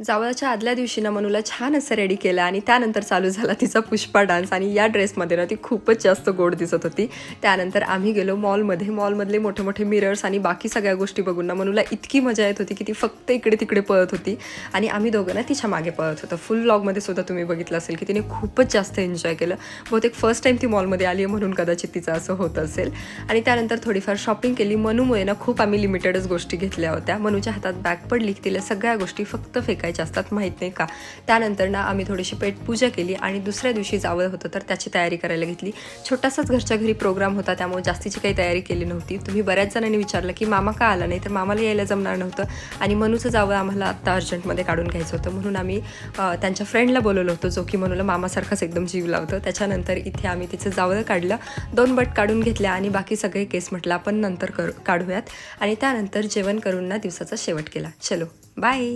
जावळाच्या आदल्या दिवशी ना मनूला छान असं रेडी केलं आणि त्यानंतर चालू झाला तिचा पुष्पा डान्स आणि या ड्रेसमध्ये ना ती खूपच जास्त गोड दिसत होती. त्यानंतर आम्ही गेलो मॉलमध्ये मॉलमधले मोठे मोठे मिरर्स आणि बाकी सगळ्या गोष्टी बघून ना मनूला इतकी मजा येत होती की ती फक्त इकडे तिकडे पळत होती. आणि आम्ही दोघं ना तिच्यामागे पळत होतो. फुल लॉगमध्ये सुद्धा तुम्ही बघितलं असेल की तिने खूपच जास्त एन्जॉय केलं. बहुतेक फर्स्ट टाईम ती मॉलमध्ये आली आहे म्हणून कदाचित तिचं असं होत असेल. आणि त्यानंतर थोडीफार शॉपिंग केली. मनूमुळे ना खूप आम्ही लिमिटेडच गोष्टी घेतल्या होत्या. मनूच्या हातात बॅग पडली की तिला सगळ्या गोष्टी फक्त फेकायच्या असतात माहीत नाही का. त्यानंतर ना आम्ही थोडीशी पेटपूजा केली आणि दुसऱ्या दिवशी जावं होतं तर त्याची तयारी करायला घेतली. छोटासाच घरच्या घरी प्रोग्राम होता त्यामुळे जास्तीची काही तयारी केली नव्हती. तुम्ही बऱ्याच जणांनी विचारलं की मामा का आला नाही? तर मामाला यायला जमणार नव्हतं आणि मनूचं जावं आम्हाला आत्ता अर्जंटमध्ये काढून घ्यायचं होतं. म्हणून आम्ही त्यांच्या फ्रेंडला बोलवलं होतं जो की मनूला मामासारखाच एकदम जीव लावतो. त्याच्यानंतर इथे आम्ही तिचं जावं काढलं. दोन बट काढून घेतल्या आणि बाकी सगळे केस म्हटलं आपण नंतर करू काढूयात. आणि त्यानंतर जेवण करून ना दिवसाचा शेवट केला. चलो बाय.